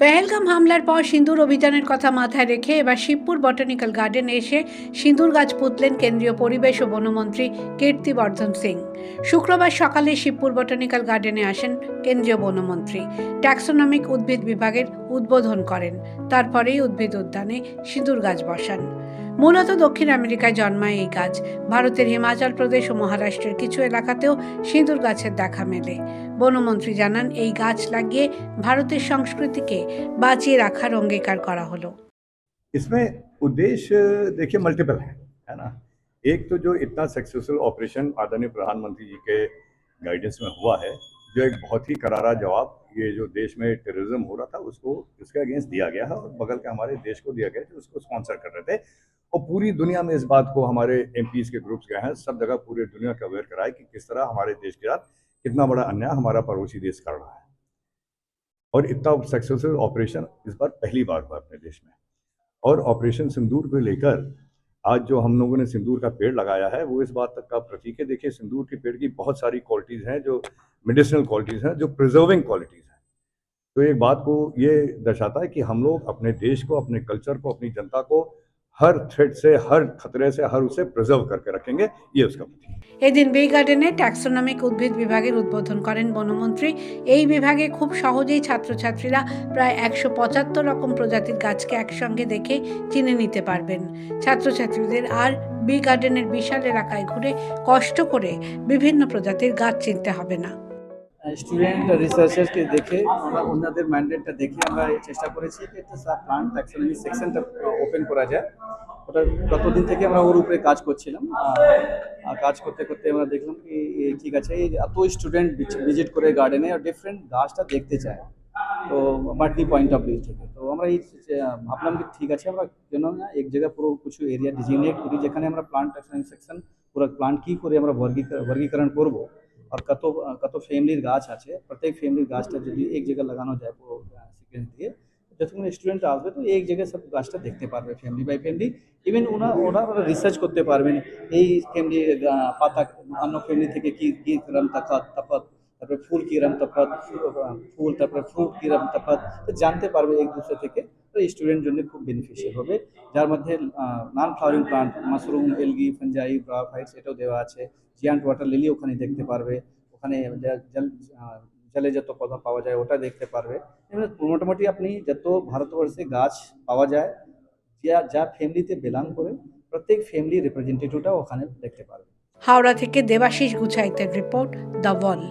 পেহেলগাম হামলার পর সিন্দুর অভিযানের কথা মাথায় রেখে এবার শিবপুর বটানিক্যাল গার্ডেনে এসে সিন্দুর গাছ পুতলেন কেন্দ্রীয় পরিবেশ ও বনমন্ত্রী কীর্তিবর্ধন সিং। শুক্রবার সকালে শিবপুর বটানিক্যাল গার্ডেনে আসেন কেন্দ্রীয় বনমন্ত্রী। ট্যাক্সোনমিক উদ্ভিদ বিভাগের উদ্বোধন করেন। তারপরেই উদ্ভিদ উদ্যানে সিঁদুর গাছ বসান। মূলত দক্ষিণ আমেরিকায় জন্মায় এই গাছ ভারতের হিমাচল প্রদেশ ও মহারাষ্ট্রের কিছু এলাকাতেও সিঁদুর গাছের দেখা মেলে বনমন্ত্রী জানান এই গাছ লাগিয়ে ভারতের সংস্কৃতিকে বাঁচিয়ে রাখার অঙ্গীকার করা হলো इसमें उद्देश्य देखिए मल्टीपल है है ना एक तो जो इतना सक्सेसफुल ऑपरेशन आदरणीय प्रधानमंत्री जी के गाइडेंस में हुआ है जो एक बहुत ही करारा जवाब ये जो देश में टेररिज्म हो रहा था उसको इसके अगेंस्ट दिया गया है और बगल के हमारे देश को दिया गया जो उसको स्पॉन्सर कर रहे थे और पूरी दुनिया में इस बात को हमारे एम के ग्रुप्स गए हैं, सब जगह पूरे दुनिया को अवेयर कराए कि किस तरह हमारे देश के साथ कितना बड़ा अन्याय हमारा पड़ोसी देश कर रहा है। और इतना सक्सेसफुल ऑपरेशन इस बार पहली बार हुआ अपने देश में। और ऑपरेशन सिंदूर को लेकर आज जो हम लोगों ने सिंदूर का पेड़ लगाया है, वो इस बात तक का प्रतीक है, देखिए सिंदूर के पेड़ की बहुत सारी क्वालिटीज़ हैं जो मेडिसिनल क्वालिटीज़ हैं, जो प्रिजर्विंग क्वालिटीज़ हैं। तो एक बात को ये दर्शाता है कि हम लोग अपने देश को, अपने कल्चर को, अपनी जनता को हर थ्रेट से हर खतरे से हर उसे प्रिजर्व करके रखेंगे ये उसका प्रतीक है এদিন বি গার্ডেনে ট্যাক্সোনমিক উদ্ভিদ বিভাগের উদ্বোধন করেন বনমন্ত্রী এই বিভাগে খুব সহজেই ছাত্রছাত্রীরা প্রায় একশো পঁচাত্তর রকম প্রজাতির গাছকে একসঙ্গে দেখে চিনে নিতে পারবেন ছাত্রছাত্রীদের আর বি গার্ডেনের বিশাল এলাকায় ঘুরে কষ্ট করে বিভিন্ন প্রজাতির গাছ চিনতে হবে না স্টুডেন্ট রিসার্চার্সকে দেখে আমরা ওনাদের ম্যান্ডেটটা দেখে আমরা এই চেষ্টা করেছি যে একটা প্লান্ট ট্যাক্সোনমি সেকশনটা ওপেন করা যায় ওটা কতদিন থেকে আমরা ওর উপরে কাজ করছিলাম আহ, আর কাজ করতে করতে আমরা দেখলাম কি এই ঠিক আছে এই এত স্টুডেন্ট ভিজিট করে গার্ডেনে আর ডিফারেন্ট গাছটা দেখতে চায়। তো মাল্টি পয়েন্ট অফ ভিউ থেকে। তো আমরা এই যে, আহ, ভাবলাম কি ঠিক আছে আমরা কেন না এক জায়গায় পুরো কিছু এরিয়া ডিজিগনেট করি যেখানে আমরা প্লান্ট ট্যাক্সোনমি সেকশন পুরো প্লান্ট কী করে আমরা বর্গীকরণ বর্গীকরণ করব। আর কত কত ফ্যামিলির গাছ আছে প্রত্যেক ফ্যামিলির গাছটা যদি এক জায়গায় লাগানো যায় পুরো সিকোয়েন্স দিয়ে যতক্ষণ স্টুডেন্ট আসবে তো এক জায়গায় সব গাছটা দেখতে পারবে ফ্যামিলি বাই ফ্যামিলি ইভেন ওনা ওরা ওরা রিসার্চ করতে পারবেন এই ফ্যামিলি পাতা, অন্য ফ্যামিলি থেকে কি কি রকম তফাৎ তফাৎ, তারপরে ফুল কিরম তফাৎ, ফুল, তারপরে ফ্রুট কিরম তফাৎ, তো জানতে পারবে এক দুসরে থেকে। তো স্টুডেন্ট জন্য খুব বেনিফিশিয়াল হবে। যার মধ্যে non flowering plant mushroom algae fungi bryophytes এটাও দেওয়া আছে। জিয়ান্ট ওয়াটার লিলি ওখানে দেখতে পারবে। ওখানে জলে যত পদা পাওয়া যায়, ওটা দেখতে পারবে। মোটামুটি আপনি যত ভারতবর্ষে গাছ পাওয়া যায়, যা যা ফ্যামিলিতে বিলং করে, প্রত্যেক ফ্যামিলি রিপ্রেজেন্টেটিভটা ওখানে দেখতে পারবে। হাওড়া থেকে দেবাশিস গুছাইতের রিপোর্ট দ্য ওয়াল